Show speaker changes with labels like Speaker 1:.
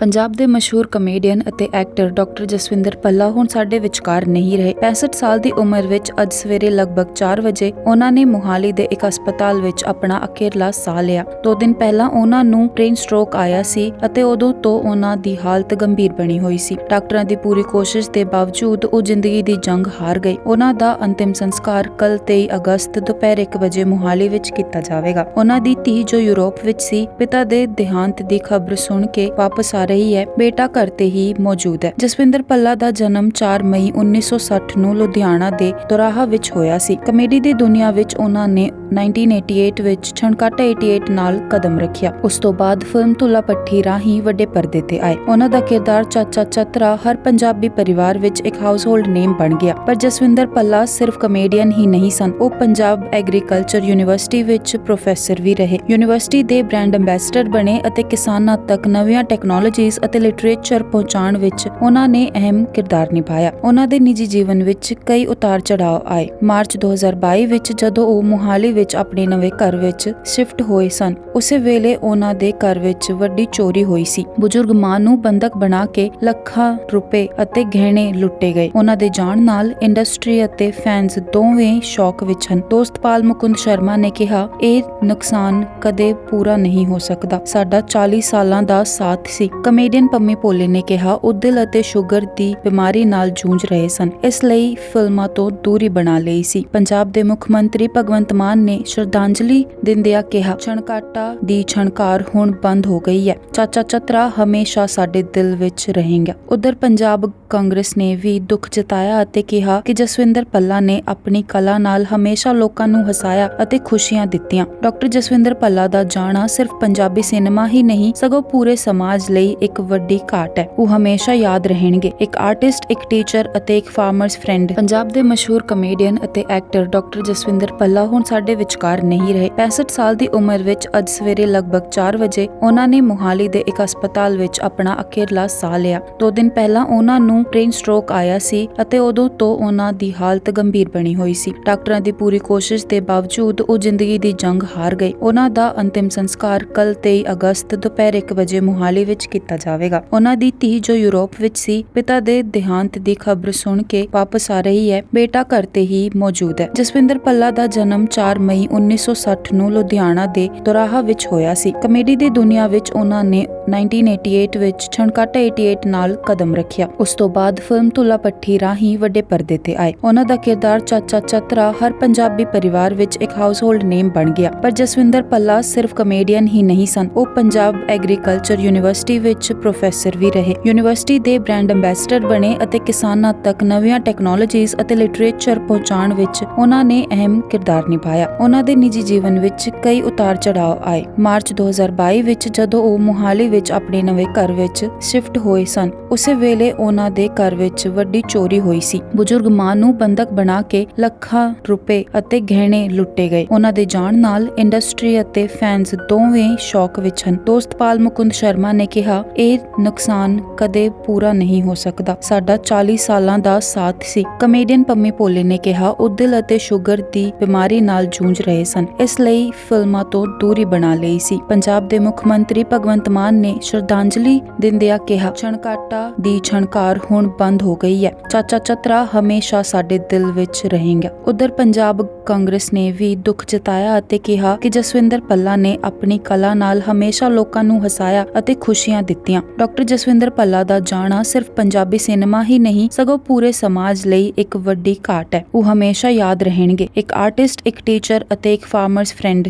Speaker 1: ਪੰਜਾਬ ਦੇ ਮਸ਼ਹੂਰ ਕਮੇਡੀਅਨ ਅਤੇ ਐਕਟਰ ਡਾਕਟਰ ਜਸਵਿੰਦਰ ਪੱਲਾ ਹੁਣ ਸਾਡੇ ਵਿਚਕਾਰ ਨਹੀਂ ਰਹੇ। 65 ਸਾਲ ਦੀ ਉਮਰ ਵਿੱਚ ਅੱਜ ਸਵੇਰੇ ਲਗਭਗ 4 ਵਜੇ ਉਹਨਾਂ ਨੇ ਮੁਹਾਲੀ ਦੇ ਇੱਕ ਹਸਪਤਾਲ ਵਿੱਚ ਆਪਣਾ ਅਖੀਰਲਾ ਸਾਹ ਲਿਆ। ਦੋ ਦਿਨ ਪਹਿਲਾਂ ਉਹਨਾਂ ਨੂੰ ਬ੍ਰੇਨ ਸਟ੍ਰੋਕ ਆਇਆ ਸੀ ਅਤੇ ਉਦੋਂ ਤੋਂ ਉਹਨਾਂ ਦੀ ਹਾਲਤ ਗੰਭੀਰ ਬਣੀ ਹੋਈ ਸੀ। ਡਾਕਟਰਾਂ ਦੀ ਪੂਰੀ ਕੋਸ਼ਿਸ਼ ਦੇ ਬਾਵਜੂਦ ਉਹ ਜ਼ਿੰਦਗੀ ਦੀ ਜੰਗ ਹਾਰ ਗਏ। ਉਹਨਾਂ ਦਾ ਅੰਤਿਮ ਸੰਸਕਾਰ ਕੱਲ 23 ਅਗਸਤ ਦੁਪਹਿਰ 1 ਵਜੇ ਮੁਹਾਲੀ ਵਿੱਚ ਕੀਤਾ ਜਾਵੇਗਾ। ਉਹਨਾਂ ਦੀ ਧੀ ਜੋ ਯੂਰਪ ਵਿੱਚ ਸੀ, ਪਿਤਾ ਦੇ ਦੇਹਾਂਤ ਦੀ ਖਬਰ ਸੁਣ ਕੇ ਵਾਪਸ ਆ ਰਹੀ ਹੈ, ਬੇਟਾ ਘਰ ਤੇ ਹੀ ਮੌਜੂਦ ਹੈ। ਜਸਵਿੰਦਰ ਪੱਲਾ ਦਾ ਜਨਮ 4 ਮਈ 1960 ਨੂੰ ਲੁਧਿਆਣਾ ਦੇ ਦੋਰਾਹਾ ਵਿੱਚ ਹੋਇਆ ਸੀ। ਕਮੇਡੀ ਦੀ ਦੁਨੀਆ ਵਿੱਚ ਉਹਨਾਂ ਨੇ 1988 ਵਿੱਚ ਛਣਕਾਟਾ 88 ਨਾਲ ਕਦਮ ਰੱਖਿਆ। ਉਸ ਤੋਂ ਬਾਅਦ ਫਿਲਮ ਧੁੱਲਾ ਪੱਠੀ ਰਾਹੀਂ ਵੱਡੇ ਪਰਦੇ ਤੇ ਆਏ। ਉਹਨਾਂ ਦਾ ਕਿਰਦਾਰ ਚਾਚਾ ਚਤਰਾ, ਹਰ ਪੰਜਾਬੀ ਪਰਿਵਾਰ ਵਿੱਚ ਇੱਕ ਹਾਊਸਹੋਲਡ ਨੇਮ ਬਣ ਗਿਆ। ਪਰ ਜਸਵਿੰਦਰ ਪੱਲਾ ਸਿਰਫ ਕਮੇਡੀਅਨ ਹੀ ਨਹੀਂ ਸਨ। ਉਹ ਪੰਜਾਬ ਐਗਰੀਕਲਚਰ ਯੂਨੀਵਰਸਿਟੀ ਵਿੱਚ ਪ੍ਰੋਫੈਸਰ ਵੀ ਰਹੇ। ਯੂਨੀਵਰਸਿਟੀ ਦੇ ਬ੍ਰਾਂਡ ਐਮਬੈਸਡਰ ਬਣੇ ਅਤੇ ਕਿਸਾਨਾਂ ਤੱਕ ਨਵੀਆਂ ਟੈਕਨੋਲੋਜੀਜ਼ ਅਤੇ ਲਿਟਰੇਚਰ ਪਹੁੰਚਾਉਣ ਵਿੱਚ ਉਹਨਾਂ ਨੇ ਅਹਿਮ ਕਿਰਦਾਰ ਨਿਭਾਇਆ। ਉਹਨਾਂ ਦੇ ਨਿੱਜੀ ਜੀਵਨ ਵਿੱਚ ਕਈ ਉਤਾਰ ਚੜਾਅ ਆਏ। ਮਾਰਚ 2022 ਵਿੱਚ ਜਦੋਂ ਉਹ ਮੁਹਾਲੀ ਵਿੱਚ ਆਪਣੇ ਨਵੇਂ ਘਰ ਵਿੱਚ ਸ਼ਿਫਟ ਹੋਏ ਸਨ। ਉਸੇ ਵੇਲੇ ਉਹਨਾਂ ਦੇ ਘਰ ਵਿੱਚ ਵੱਡੀ ਚੋਰੀ ਹੋਈ ਸੀ। ਬਜ਼ੁਰਗ ਮਾਂ ਨੂੰ ਬੰਦਕ ਬਣਾ ਕੇ ਲੱਖਾਂ ਰੁਪਏ ਅਤੇ ਗਹਿਣੇ ਲੁੱਟੇ ਗਏ। ਉਹਨਾਂ ਦੇ ਜਾਣ ਨਾਲ ਇੰਡਸਟਰੀ ਅਤੇ ਫੈਨਸ ਦੋਵੇਂ ਸ਼ੌਕ ਵਿੱਚ ਹਨ। ਦੋਸਤਪਾਲ ਮੁਕੁੰਦ ਸ਼ਰਮਾ ਨੇ ਕਿਹਾ, ਇਹ ਨੁਕਸਾਨ ਕਦੇ ਪੂਰਾ ਨਹੀਂ ਹੋ ਸਕਦਾ। ਸਾਡਾ 40 ਸਾਲਾਂ ਦਾ ਸਾਥ ਸੀ। ਕਮੇਡੀਅਨ ਪੰਮੀ ਭੋਲੇ ਨੇ ਕਿਹਾ, ਉਹ ਦਿਲ ਅਤੇ ਸ਼ੂਗਰ ਦੀ ਬਿਮਾਰੀ ਨਾਲ ਜੂਝ ਰਹੇ ਸਨ। ਇਸ ਲਈ ਫਿਲਮਾਂ ਤੋਂ ਦੂਰੀ ਬਣਾ ਲਈ ਸੀ। ਪੰਜਾਬ ਦੇ ਮੁੱਖ ਮੰਤਰੀ ਭਗਵੰਤ ਮਾਨ ਨੇ ਸ਼ਰਧਾਂਜਲੀ ਦਿੰਦਿਆਂ ਕਿਹਾ, ਛਣਕਾਟਾ ਦੀ ਛਣਕਾਰ ਹੁਣ ਬੰਦ ਹੋ ਗਈ ਹੈ। ਚਾਚਾ ਚਤਰਾ ਹਮੇਸ਼ਾ ਸਾਡੇ ਦਿਲ ਵਿੱਚ ਰਹੇਗਾ। ਉਧਰ ਪੰਜਾਬ ਕਾਂਗਰਸ ਨੇ ਵੀ ਦੁੱਖ ਜਤਾਇਆ ਅਤੇ ਕਿਹਾ ਕਿ ਜਸਵਿੰਦਰ ਪੱਲਾ ਨੇ ਆਪਣੀ ਕਲਾ ਨਾਲ ਹਮੇਸ਼ਾ ਲੋਕਾਂ ਨੂੰ ਹਸਾਇਆ ਅਤੇ ਖੁਸ਼ੀਆਂ ਦਿੱਤੀਆਂ। ਡਾਕਟਰ ਜਸਵਿੰਦਰ ਪੱਲਾ ਦਾ ਜਾਣਾ ਸਿਰਫ ਪੰਜਾਬੀ ਸਿਨੇਮਾ ਹੀ ਨਹੀਂ, ਸਗੋਂ ਪੂਰੇ ਸਮਾਜ ਲਈ ਇੱਕ ਵੱਡੀ ਘਾਟ ਹੈ। ਉਹ ਹਮੇਸ਼ਾ ਯਾਦ ਰਹਿਣਗੇ। ਇੱਕ ਆਰਟਿਸਟ, ਇੱਕ ਟੀਚਰ ਅਤੇ ਇੱਕ ਫਾਰਮਰਸ ਫਰੈਂਡ। ਪੰਜਾਬ ਦੇ ਮਸ਼ਹੂਰ ਕਮੇਡੀਅਨ ਅਤੇ ਐਕਟਰ ਡਾਕਟਰ ਜਸਵਿੰਦਰ ਪੱਲਾ ਹੁਣ ਸਾਡੇ ਵਿਚਕਾਰ ਨਹੀਂ ਰਹੇ। 65 ਸਾਲ ਦੀ ਉਮਰ ਵਿੱਚ ਅੱਜ ਸਵੇਰੇ ਲਗਭਗ 4 ਵਜੇ ਉਹਨਾਂ ਨੇ ਮੁਹਾਲੀ ਦੇ ਇੱਕ ਹਸਪਤਾਲ ਵਿੱਚ ਆਪਣਾ ਅਖੀਰਲਾ ਸਾਹ ਲਿਆ। ਦੋ ਦਿਨ ਪਹਿਲਾਂ ਉਹਨਾਂ ਨੂੰ ਬ੍ਰੇਨ ਸਟ੍ਰੋਕ ਆਇਆ ਸੀ ਅਤੇ ਉਦੋਂ ਤੋਂ ਉਹਨਾਂ ਦੀ ਹਾਲਤ ਗੰਭੀਰ ਬਣੀ ਹੋਈ ਸੀ। ਡਾਕਟਰਾਂ ਦੀ ਪੂਰੀ ਕੋਸ਼ਿਸ਼ ਦੇ ਬਾਵਜੂਦ ਉਹ ਜ਼ਿੰਦਗੀ ਦੀ ਜੰਗ ਹਾਰ ਗਏ। ਉਹਨਾਂ ਦਾ ਅੰਤਿਮ ਸੰਸਕਾਰ ਕੱਲ 23 ਅਗਸਤ ਦੁਪਹਿਰ 1 ਵਜੇ ਮੁਹਾਲੀ ਵਿੱਚ ਕੀਤਾ ਜਾਵੇਗਾ। ਉਹਨਾਂ ਦੀ ਧੀ ਜੋ ਯੂਰਪ ਵਿੱਚ ਸੀ, ਪਿਤਾ ਦੇ ਦੇਹਾਂਤ ਦੀ ਖਬਰ ਸੁਣ ਕੇ ਵਾਪਸ ਆ ਰਹੀ ਹੈ। ਬੇਟਾ ਘਰ ਤੇ ਹੀ ਮੌਜੂਦ ਹੈ। ਜਸਵਿੰਦਰ ਪੱਲਾ ਦਾ ਜਨਮ 4 ਮਈ 1960 ਨੂੰ ਲੁਧਿਆਣਾ ਦੇ ਦੁਰਾਹਾ ਵਿੱਚ ਹੋਇਆ ਸੀ। ਕਮੇਡੀ ਦੀ ਦੁਨੀਆ ਵਿੱਚ ਉਹਨਾਂ ਨੇ 1988 ਵਿੱਚ ਛਣਕਾਟਾ 88 ਨਾਲ ਕਦਮ ਰੱਖਿਆ। ਉਸ ਤੋਂ ਬਾਅਦ ਫਿਲਮ ਧੁੱਲਾ ਪੱਠੀ ਰਾਹੀਂ ਵੱਡੇ ਪਰਦੇ ਤੇ ਆਏ। ਉਹਨਾਂ ਦਾ ਕਿਰਦਾਰ ਚਾਚਾ ਚਤਰਾ, ਹਰ ਪੰਜਾਬੀ ਪਰਿਵਾਰ ਵਿੱਚ ਇੱਕ ਹਾਊਸਹੋਲਡ ਨੇਮ ਬਣ ਗਿਆ। ਪਰ ਜਸਵਿੰਦਰ ਪੱਲਾ ਸਿਰਫ ਕਮੇਡੀਅਨ ਹੀ ਨਹੀਂ ਸਨ। ਉਹ ਪੰਜਾਬ ਐਗਰੀਕਲਚਰ ਯੂਨੀਵਰਸਿਟੀ ਵਿੱਚ ਪ੍ਰੋਫੈਸਰ ਵੀ ਰਹੇ। ਯੂਨੀਵਰਸਿਟੀ ਦੇ ਬ੍ਰਾਂਡ ਐਮਬੈਸਡਰ ਬਣੇ ਅਤੇ ਕਿਸਾਨਾਂ ਤੱਕ ਨਵੀਆਂ ਟੈਕਨੋਲੋਜੀਜ਼ ਅਤੇ ਲਿਟਰੇਚਰ ਪਹੁੰਚਾਉਣ ਵਿੱਚ ਉਹਨਾਂ ਨੇ ਅਹਿਮ ਕਿਰਦਾਰ ਨਿਭਾਇਆ। ਉਹਨਾਂ ਦੇ ਨਿੱਜੀ ਜੀਵਨ ਵਿੱਚ ਕਈ ਉਤਾਰ ਚੜਾਅ ਆਏ। ਮਾਰਚ 2022 ਵਿੱਚ ਜਦੋਂ ਉਹ ਮੁਹਾਲੀ ਵਿੱਚ ਆਪਣੇ ਨਵੇਂ ਘਰ ਵਿੱਚ ਸ਼ਿਫਟ ਹੋਏ ਸਨ, ਉਸੇ ਵੇਲੇ ਉਹਨਾਂ ਦੇ ਘਰ ਵਿੱਚ ਵੱਡੀ ਚੋਰੀ ਹੋਈ ਸੀ। ਬਜ਼ੁਰਗ ਮਾਂ ਨੂੰ ਬੰਦਕ ਬਣਾ ਕੇ ਲੱਖਾਂ ਰੁਪਏ ਅਤੇ ਗਹਿਣੇ ਲੁੱਟੇ ਗਏ। ਉਹਨਾਂ ਦੇ ਜਾਣ ਨਾਲ ਇੰਡਸਟਰੀ ਅਤੇ ਫੈਨਸ ਦੋਵੇਂ ਸ਼ੌਕ ਵਿੱਚ ਹਨ। ਦੋਸਤਪਾਲ ਮੁਕੁੰਦ ਸ਼ਰਮਾ ਨੇ ਕਿਹਾ, ਇਹ ਨੁਕਸਾਨ ਕਦੇ ਪੂਰਾ ਨਹੀਂ ਹੋ ਸਕਦਾ। ਸਾਡਾ 40 ਸਾਲਾਂ ਦਾ ਸਾਥ ਸੀ। ਕਮੇਡੀਅਨ ਪੰਮੀ ਭੋਲੇ ਨੇ ਕਿਹਾ, ਉਹ ਦਿਲ ਅਤੇ ਸ਼ੂਗਰ ਦੀ ਬਿਮਾਰੀ ਨਾਲ ਜੂਝ ਰਹੇ ਸਨ। ਇਸ ਲਈ ਫਿਲਮਾਂ ਤੋਂ ਦੂਰੀ ਬਣਾ ਲਈ ਸੀ। ਪੰਜਾਬ ਦੇ ਮੁੱਖ ਮੰਤਰੀ ਭਗਵੰਤ ਮਾਨ ਨੇ ਸ਼ਰਧਾਂਜਲੀ ਦਿੰਦਿਆਂ ਕਿਹਾ, ਛਣਕਾਟਾ ਦੀ ਛਣਕਾਰ ਹੁਣ ਬੰਦ ਹੋ ਗਈ ਹੈ। ਚਾਚਾ ਚਤਰਾ ਹਮੇਸ਼ਾ ਸਾਡੇ ਦਿਲ ਵਿੱਚ ਰਹੇਗਾ। ਉਧਰ ਪੰਜਾਬ ਕਾਂਗਰਸ ਨੇ ਵੀ ਦੁੱਖ ਜਤਾਇਆ ਅਤੇ ਕਿਹਾ ਕਿ ਜਸਵਿੰਦਰ ਪੱਲਾ ਨੇ ਆਪਣੀ ਕਲਾ ਨਾਲ ਹਮੇਸ਼ਾ ਲੋਕਾਂ ਨੂੰ ਹਸਾਇਆ ਅਤੇ ਖੁਸ਼ੀਆਂ ਦਿੱਤੀਆਂ। ਡਾਕਟਰ ਜਸਵਿੰਦਰ ਪੱਲਾ ਦਾ ਜਾਣਾ ਸਿਰਫ ਪੰਜਾਬੀ ਸਿਨੇਮਾ ਹੀ ਨਹੀਂ, ਸਗੋਂ ਪੂਰੇ ਸਮਾਜ ਲਈ ਇੱਕ ਵੱਡੀ ਘਾਟ ਹੈ। ਉਹ ਹਮੇਸ਼ਾ ਯਾਦ ਰਹਿਣਗੇ। ਇੱਕ ਆਰਟਿਸਟ, ਇੱਕ ਟੀਚਰ ਅਤੇ ਇੱਕ ਫਾਰਮਰਸ ਫਰੈਂਡ